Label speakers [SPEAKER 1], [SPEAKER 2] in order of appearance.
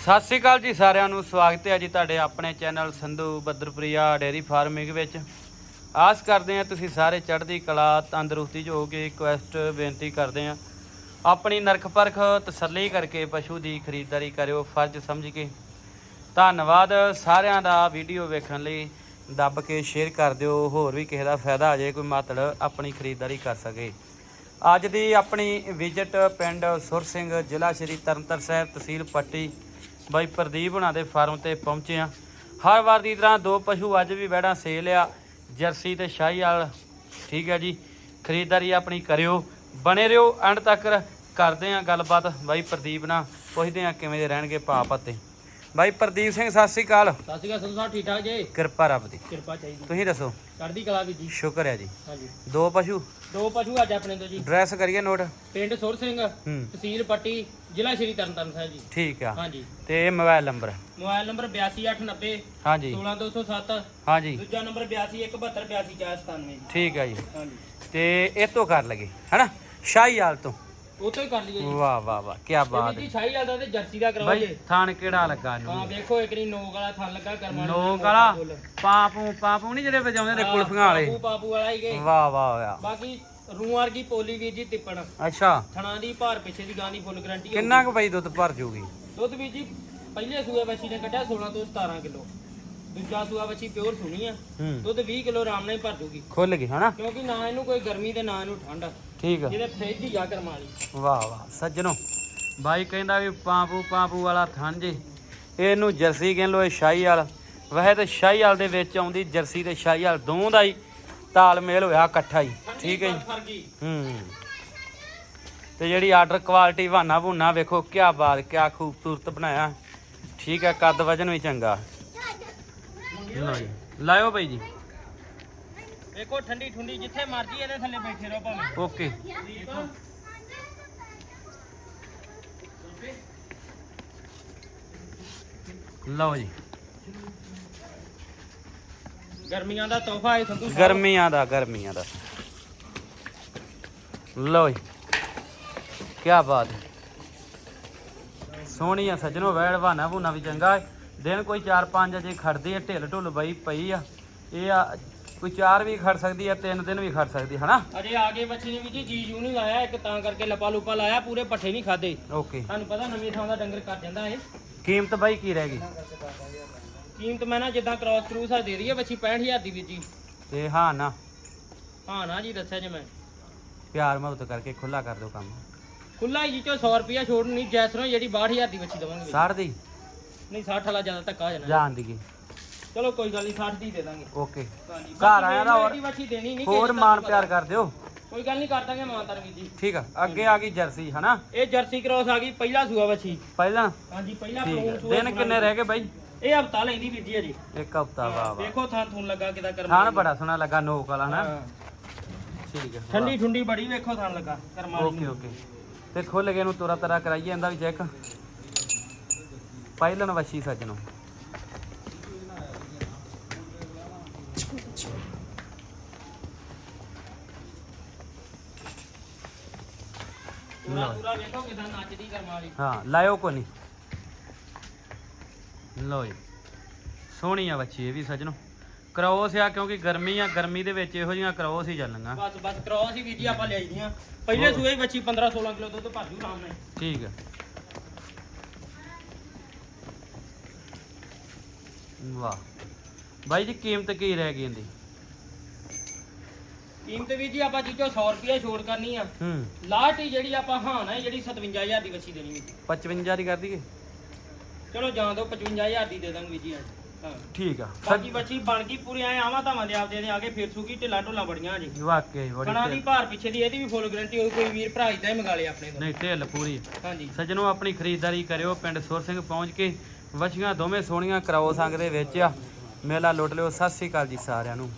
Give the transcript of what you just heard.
[SPEAKER 1] ਸਤਿ ਸ੍ਰੀ ਅਕਾਲ ਜੀ ਸਾਰਿਆਂ ਨੂੰ, ਸਵਾਗਤ ਹੈ ਜੀ ਤੁਹਾਡੇ ਆਪਣੇ ਚੈਨਲ ਸੰਧੂ ਬੱਦਰਪ੍ਰਿਆ ਡੇਰੀ ਫਾਰਮਿੰਗ ਵਿੱਚ। ਆਸ ਕਰਦੇ ਹਾਂ ਤੁਸੀਂ ਸਾਰੇ ਚੜ੍ਹਦੀ ਕਲਾ, ਤੰਦਰੁਸਤੀ 'ਚ ਹੋਗੇ ਰਿਕੁਐਸਟ ਬੇਨਤੀ ਕਰਦੇ ਹਾਂ। ਆਪਣੀ ਨਰਖ ਪਰਖ ਤਸੱਲੀ ਕਰਕੇ ਪਸ਼ੂ ਦੀ ਖਰੀਦਦਾਰੀ ਕਰਿਓ, ਫਰਜ਼ ਸਮਝ ਕੇ। ਧੰਨਵਾਦ ਸਾਰਿਆਂ ਦਾ ਵੀਡੀਓ ਵੇਖਣ ਲਈ। ਦੱਬ ਕੇ ਸ਼ੇਅਰ ਕਰ ਦਿਓ, ਹੋਰ ਵੀ ਕਿਸੇ ਦਾ ਫਾਇਦਾ ਆ ਜਾਏ ਕੋਈ ਮਾਤੜ ਆਪਣੀ ਖਰੀਦਦਾਰੀ ਕਰ ਸਕੇ। ਅੱਜ ਦੀ ਆਪਣੀ ਵਿਜ਼ਿਟ ਪਿੰਡ ਸੁਰ ਸਿੰਘ, ਜ਼ਿਲ੍ਹਾ ਸ਼੍ਰੀ ਤਰਨਤਾਰਨ ਸਾਹਿਬ, ਤਹਿਸੀਲ ਪੱਟੀ। ਬਾਈ ਪ੍ਰਦੀਪ ਹੁਣਾਂ ਦੇ ਫਾਰਮ ਤੇ ਪਹੁੰਚੇ ਆ ਹਰ ਵਾਰ ਦੀ ਤਰ੍ਹਾਂ ਦੋ ਪਸ਼ੂ ਅੱਜ ਵੀ ਬੈੜਾਂ ਸੇਲ ਆ, ਜਰਸੀ ਤੇ ਸ਼ਾਹੀਵਾਲ ਠੀਕ ਹੈ ਜੀ, ਖਰੀਦਦਾਰੀ ਆਪਣੀ ਕਰਿਓ, ਬਣੇ ਰਹੋ ਐਂਡ ਤੱਕ ਕਰਦੇ ਆ ਗੱਲਬਾਤ। ਬਾਈ ਪ੍ਰਦੀਪ ਨਾਲ ਪੁੱਛਦੇ ਆ ਕਿਵੇਂ ਦੇ ਰਹਿਣਗੇ ਭਾ ਪੱਤੇ ਬਾਈ ਪ੍ਰਦੀਪ ਸਿੰਘ ਸਤਿ ਸ੍ਰੀ ਅਕਾਲ।
[SPEAKER 2] ਸਤਿ ਸ਼੍ਰੀ ਅਕਾਲ ਸੰਧੂ ਸਾਹਿਬ ਠੀਕ ਠਾਕ ਜੀ?
[SPEAKER 1] ਕਿਰਪਾ ਰੱਬ ਦੀ।
[SPEAKER 2] ਕਿਰਪਾ ਚਾਹੀਦੀ।
[SPEAKER 1] ਤੁਸੀਂ ਦੱਸੋ?
[SPEAKER 2] ਚੜ੍ਹਦੀ ਕਲਾ ਵੀ ਜੀ।
[SPEAKER 1] ਸ਼ੁਕਰ ਹੈ ਜੀ।
[SPEAKER 2] ਹਾਂਜੀ।
[SPEAKER 1] ਦੋ ਪਸ਼ੂ?
[SPEAKER 2] ਦੋ ਪਸ਼ੂ ਅੱਜ ਆਪਣੇ ਤੋਂ ਜੀ।
[SPEAKER 1] ਡਰੈਸ ਕਰੀਏ ਨੋਟ।
[SPEAKER 2] ਪਿੰਡ ਸੁਰ ਸਿੰਘ
[SPEAKER 1] ਹੂੰ।
[SPEAKER 2] ਤਹਿਸੀਲ ਪੱਟੀ ਜ਼ਿਲ੍ਹਾ ਸ਼੍ਰੀ ਤਰਨਤਾਰਨ ਸਾਹਿਬ ਜੀ।
[SPEAKER 1] ਠੀਕ ਆ।
[SPEAKER 2] ਹਾਂਜੀ।
[SPEAKER 1] ਤੇ ਮੋਬਾਈਲ ਨੰਬਰ?
[SPEAKER 2] ਮੋਬਾਈਲ ਨੰਬਰ 8289
[SPEAKER 1] ਹਾਂਜੀ।
[SPEAKER 2] 16207
[SPEAKER 1] ਹਾਂਜੀ।
[SPEAKER 2] ਦੂਜਾ ਨੰਬਰ 8217282497 ਜੀ।
[SPEAKER 1] ਠੀਕ ਆ ਜੀ।
[SPEAKER 2] ਹਾਂਜੀ।
[SPEAKER 1] ਤੇ ਇਹ ਤੋਂ ਕਰ ਲਗੇ ਹਨਾ? ਸ਼ਾਹੀਵਾਲ ਤੋਂ।
[SPEAKER 2] ਹੀ ਕਰ ਲਈਏ ਜੀ।
[SPEAKER 1] ਵਾਹ ਵਾਹ ਵਾਹ ਕੀ ਬਾਤ ਹੈ।
[SPEAKER 2] ਜੀ ਸ਼ਾਹੀ ਵਾਲਾ ਤੇ ਜਰਸੀ ਦਾ ਕਰਵਾ
[SPEAKER 1] ਬਾਈ
[SPEAKER 2] ਜੀ
[SPEAKER 1] ਥਾਣ ਕਿਹੜਾ ਲੱਗਾ
[SPEAKER 2] ਹਾਂ
[SPEAKER 1] ਨੂੰ
[SPEAKER 2] ਵੇਖੋ ਇੱਕ ਨੀ ਨੋਕ ਵਾਲਾ ਥਣ ਲੱਗਾ ਕਰਮਾ
[SPEAKER 1] ਲੋਕ ਵਾਲਾ? ਪਾਪੂ ਪਾਪੂ ਨਹੀਂ ਜਿਹੜੇ ਵਜਾਉਂਦੇ ਨੇ ਕੁਲਫੀਆਂ ਵਾਲੇ?
[SPEAKER 2] ਬਾਪੂ ਵਾਲਾ ਹੀ ਗਏ
[SPEAKER 1] ਵਾਹ ਵਾਹ ਵਾਹ।
[SPEAKER 2] ਬਾਕੀ ਰੂਹ ਵਰਗੀ ਪੋਲੀ ਵੀਰ ਜੀ ਤਿੱਪਣ
[SPEAKER 1] ਅੱਛਾ।
[SPEAKER 2] ਥਣਾ ਦੀ ਭਾਰ ਪਿੱਛੇ ਦੀ ਗਾਂ ਦੀ ਫੁੱਲ ਗਰੰਟੀ
[SPEAKER 1] ਕਿੰਨਾ ਕੁ ਬਾਈ ਦੁੱਧ ਭਰ ਜੂਗੀ?
[SPEAKER 2] ਦੁੱਧ ਵੀ ਜੀ ਪਹਿਲੇ ਸੂਏ ਬੱਚੀ ਨੇ ਕੱਢਿਆ 16 ਤੋਂ 17 ਕਿਲੋ। ਦੂਜਾ ਸੂਆ ਬੱਚੀ ਪਿਓਰ ਸੁਣੀ ਆ।
[SPEAKER 1] ਹੂੰ।
[SPEAKER 2] ਦੁੱਧ 20 ਕਿਲੋ ਆਰਾਮ ਨਾਲ ਹੀ ਭਰ ਜੂਗੀ।
[SPEAKER 1] ਖੁੱਲ ਗਈ ਹਨਾ?
[SPEAKER 2] ਕਿਉਂਕਿ ਨਾ ਇਹਨੂੰ ਕੋਈ ਗਰਮੀ ਤੇ ਨਾ ਇਹਨੂੰ ਠੰਡ
[SPEAKER 1] ਠੀਕ ਆ।
[SPEAKER 2] ਜਿਹਦੇ ਫ੍ਰਿਜ ਹੀ ਆ ਕਰਮਾ ਵਾਲੀ।
[SPEAKER 1] ਵਾਹ ਵਾਹ ਸੱਜਣੋ। ਬਾਈ ਕਹਿੰਦਾ ਵੀ ਪਾਪੂ ਪਾਪੂ ਵਾਲਾ ਥਣ ਜੇ। ਇਹਨੂੰ ਜਰਸੀ ਕਹਿ ਲੋ ਇਹ ਸ਼ਾਹੀਵਾਲ ਵੈਸੇ ਤਾਂ ਸ਼ਾਹੀਵਾਲ ਦੇ ਵਿੱਚ ਆਉਂਦੀ ਜਰਸੀ ਤੇ ਸ਼ਾਹੀਵਾਲ ਦੋਵਾਂ ਦਾ ਹੀ ਤਾਲਮੇਲ ਹੋਇਆ ਇਕੱਠਾ ਹੀ। ਠੀਕ ਹੈ ਜੀ। ਹੂੰ। ਤੇ ਜਿਹੜੀ ਆਰਡਰ ਕੁਆਲਿਟੀ ਬਹਾਨਾ ਭੁਨਾ ਵੇਖੋ ਕਿਆ ਬਾਤ ਕਿਆ ਖੂਬਸੂਰਤ ਬਣਾਇਆ। ਠੀਕ ਹੈ ਕੱਦ ਵਜਨ ਵੀ ਚੰਗਾ। ਲਾਇਓ ਬਾਈ ਜੀ।
[SPEAKER 2] ਵੇਖੋ ਠੰਡੀ ਠੁੰਡੀ ਜਿੱਥੇ ਮਰਜ਼ੀ ਇਹਦੇ ਥੱਲੇ ਬੈਠੇ ਰਹੋ ਭਾਵੇਂ।
[SPEAKER 1] ਓਕੇ।
[SPEAKER 2] ਦੇਖੋ
[SPEAKER 1] ਲਓ ਜੀ।
[SPEAKER 2] ਗਰਮੀਆਂ ਦਾ ਤੋਹਫਾ ਹੈ ਸੰਧੂ ਸਾਹਿਬ।
[SPEAKER 1] ਗਰਮੀਆਂ ਦਾ ਗਰਮੀਆਂ ਦਾ। ਲਓ ਜੀ। ਕਿਆ ਬਾਤ ਹੈ। ਸੋਹਣੀ ਆ ਸੱਜਣੋ ਵੈੜ ਬਹਾਨਾ ਭੁਨਾ ਵੀ ਚੰਗਾ ਹੈ। ਦਿਨ ਕੋਈ 4-5 ਅਜੇ ਖੜਦੀ ਹੈ ਢਿੱਲ ਢੁੱਲ ਬਈ ਪਈ ਆ। ਇਹ ਆ ਕੋਈ 4 ਵੀ ਖੜ ਸਕਦੀ ਆ 3 ਦਿਨ ਵੀ ਖੜ ਸਕਦੀ ਹਨਾ?
[SPEAKER 2] ਅਜੇ ਆਗੇ ਬੱਚੀ ਨੇ ਵੀ ਜੀ ਜੀ ਜੂ ਨਹੀਂ ਲਾਇਆ ਇੱਕ ਤਾਂ ਕਰਕੇ ਲਪਾ ਲੁਪਾ ਲਾਇਆ ਪੂਰੇ ਪੱਠੇ ਨਹੀਂ ਖਾਦੇ
[SPEAKER 1] ਓਕੇ।
[SPEAKER 2] ਤੁਹਾਨੂੰ ਪਤਾ ਨਵੀਂ ਥਾਂ ਦਾ ਡੰਗਰ ਕਰ ਜਾਂਦਾ ਇਹ।
[SPEAKER 1] ਕੀਮਤ ਬਾਈ ਕੀ ਰਹਿ ਗਈ?
[SPEAKER 2] ਕੀਮਤ ਮੈਂ ਨਾ ਜਿੱਦਾਂ ਕ੍ਰਾਸ ਕਰੂਸ ਆ ਦੇ ਰਹੀ ਹੈ ਬੱਚੀ 65000 ਦੀ ਵੀਰ ਜੀ
[SPEAKER 1] ਤੇ ਹਾਂ ਨਾ।
[SPEAKER 2] ਹਾਂ ਨਾ ਜੀ ਦੱਸਿਆ ਜੇ ਮੈਂ।
[SPEAKER 1] ਪਿਆਰ ਮੁਹੱਬਤ ਕਰਕੇ ਖੁੱਲਾ ਕਰ ਦਿਓ ਕੰਮ।
[SPEAKER 2] ਖੁੱਲਾ ਹੀ ਜੀ ਚੋ 100 ਰੁਪਿਆ ਛੋੜ ਨਹੀਂ ਜੈਸਰੋਂ ਜਿਹੜੀ 62000 ਦੀ ਬੱਚੀ ਦਵਾਂਗੇ।
[SPEAKER 1] ਸਾੜ ਦੀ
[SPEAKER 2] ਨਹੀਂ 60 ਵਾਲਾ ਜ਼ਿਆਦਾ ਧੱਕਾ ਹੋ ਜਾਣਾ।
[SPEAKER 1] ਜਾਣ ਦੀ
[SPEAKER 2] ਚਲੋ ਕੋਈ ਗੱਲ ਨਹੀਂ 60 ਦੀ ਦੇ ਦਾਂਗੇ।
[SPEAKER 1] ਓਕੇ।
[SPEAKER 2] ਹਾਂਜੀ
[SPEAKER 1] ਘਰ ਆਇਆ ਦਾ ਹੋਰ?
[SPEAKER 2] ਬੱਚੀ ਦੇਣੀ ਨਹੀਂ
[SPEAKER 1] ਹੋਰ ਮਾਨ ਪਿਆਰ ਕਰ ਦਿਓ।
[SPEAKER 2] ਕੋਈ ਗੱਲ ਨਹੀਂ ਕਰ ਦਾਂਗੇ ਮਾਨਤਾਰ ਵੀਰ ਜੀ।
[SPEAKER 1] ਠੀਕ ਆ ਅੱਗੇ ਆ ਗਈ ਜਰਸੀ ਹਨਾ?
[SPEAKER 2] ਇਹ ਜਰਸੀ ਕ੍ਰਾਸ ਆ ਗਈ ਪਹਿਲਾ ਸੂਆ ਬੱਚੀ
[SPEAKER 1] ਪਹਿਲਾਂ?
[SPEAKER 2] ਹਾਂਜੀ ਪਹਿਲਾ ਪ੍ਰੂਨ
[SPEAKER 1] ਆ।
[SPEAKER 2] ਸੂਆ
[SPEAKER 1] ਦਿਨ ਕਿੰਨੇ ਰਹਿ ਗਏ ਬਾਈ?
[SPEAKER 2] ਇਹ ਹਫਤਾ ਲੈਂਦੀ ਵੀਰ ਜੀ ਅਜੇ
[SPEAKER 1] ਇੱਕ ਹਫਤਾ ਵਾਹ ਵਾਹ।
[SPEAKER 2] ਦੇਖੋ ਥਾਂ ਥੂਨ ਲੱਗਾ ਕਿਦਾ ਕਰਮ
[SPEAKER 1] ਥਾਣ ਬੜਾ ਸੋਹਣਾ ਲੱਗਾ ਨੋਕ ਵਾਲਾ ਨਾ
[SPEAKER 2] ਹਾਂ।
[SPEAKER 1] ਠੀਕ ਹੈ
[SPEAKER 2] ਠੰਡੀ ਠੁੰਡੀ ਬੜੀ ਵੇਖੋ ਥਾਂ ਲੱਗਾ ਕਰਮ
[SPEAKER 1] ਓਕੇ ਓਕੇ। ਤੇ ਖੁੱਲ ਗਏ ਨੂੰ ਤੁਰਾ ਤਰਾ ਕਰਾਈਏ ਇਹਦਾ ਵੀ ਚੈੱਕ ਪਹਿਲਨ ਵਸ਼ੀ ਸੱਜਣੋ।
[SPEAKER 2] ਪੂਰਾ। ਪੂਰਾ ਵੇਖੋ ਕਿਦਾਂ ਨੱਚਦੀ ਕਰਮ ਵਾਲੀ।
[SPEAKER 1] ਹਾਂ ਲਾਇਓ ਕੋ ਨਹੀਂ ਲੋ ਜੀ। ਸੋਹਣੀ ਆ ਬੱਚੀ ਇਹ ਵੀ ਸੱਜਣੋ। ਕਰੋਸ ਆ ਕਿਉਂਕਿ ਗਰਮੀ ਆ ਗਰਮੀ ਦੇ ਵਿੱਚ ਇਹੋ ਜਿਹੀਆਂ ਕਰੋਸ ਹੀ ਚੱਲਣੀਆਂ
[SPEAKER 2] ਬਸ ਬਸ ਕ੍ਰਾਸ ਹੀ ਵੀਰ ਜੀ ਆਪਾਂ ਲਿਆਈ ਦੀਆਂ। ਪਹਿਲੇ ਸੂਏ ਹੀ ਬੱਚੀ 15 16 ਕਿਲੋ ਦੁੱਧ ਭਰ ਜੂ ਆਰਾਮ ਨਾਲ।
[SPEAKER 1] ਠੀਕ ਹੈ ਵਾਹ। ਬਾਈ ਜੀ ਕੀਮਤ ਕੀ ਰਹਿ ਗਈ ਇਹਦੀ?
[SPEAKER 2] ਕੀਮਤ ਵੀਰ ਜੀ ਆਪਾਂ ਜੀਚੋ 100 ਰੁਪਏ ਛੋੜ ਕਰਨੀ ਆ।
[SPEAKER 1] ਹੂੰ।
[SPEAKER 2] ਲਾਟ ਹੀ ਜਿਹੜੀ ਆਪਾਂ ਹਾਂ ਨਾ ਜਿਹੜੀ 57000 ਦੀ ਬੱਚੀ ਦੇਣੀ ਵੀਰ
[SPEAKER 1] 55 ਦੀ ਕਰ ਦਈਏ?
[SPEAKER 2] ਚਲੋ ਜਾਂ ਦੋ 55000 ਦੀ ਦੇ ਦਾਂਗੇ ਜੀ ਅੱਜ। ਹਾਂ।
[SPEAKER 1] ਠੀਕ ਆ।
[SPEAKER 2] ਬਾਕੀ ਬੱਚੀ ਬਣ ਗਈ ਪੂਰੀ ਐ ਆਵਾਂ ਧਾਵਾਂ ਦੇ ਆਪਦੇ ਦੇ ਆਗੇ ਫਿਰ ਸੂਗੀ ਢਿੱਲਾ ਢੋਲਾ ਬੜੀਆਂ ਜੀ।
[SPEAKER 1] ਵਾਕਈ ਬੜੀ
[SPEAKER 2] ਕਣਾ ਦੀ ਭਾਰ ਪਿੱਛੇ ਦੀ ਇਹਦੀ ਵੀ ਫੁੱਲ ਗਰੰਟੀ ਹੋਈ ਕੋਈ ਵੀਰ ਭਰਾ ਇਦਾਂ ਹੀ ਮੰਗਾ ਲੇ ਆਪਣੇ ਤੋਂ।
[SPEAKER 1] ਨਹੀਂ ਢਿੱਲ ਪੂਰੀ।
[SPEAKER 2] ਹਾਂਜੀ।
[SPEAKER 1] ਸੱਜਣੋ ਆਪਣੀ ਖਰੀਦਦਾਰੀ ਕਰਿਓ ਪਿੰਡ ਸੁਰ ਸਿੰਘ ਪਹੁੰਚ ਕੇ ਵਛੀਆਂ ਦੋਵੇਂ ਸੋਹਣੀਆਂ ਕਰਾਓ ਸੰਗ ਦੇ ਵਿੱਚ ਆ। ਮੇਲਾ ਲੁੱਟ ਲਿਓ ਸਤਿ ਸ੍ਰੀ ਅਕਾਲ ਜੀ ਸਾਰਿਆਂ ਨੂੰ।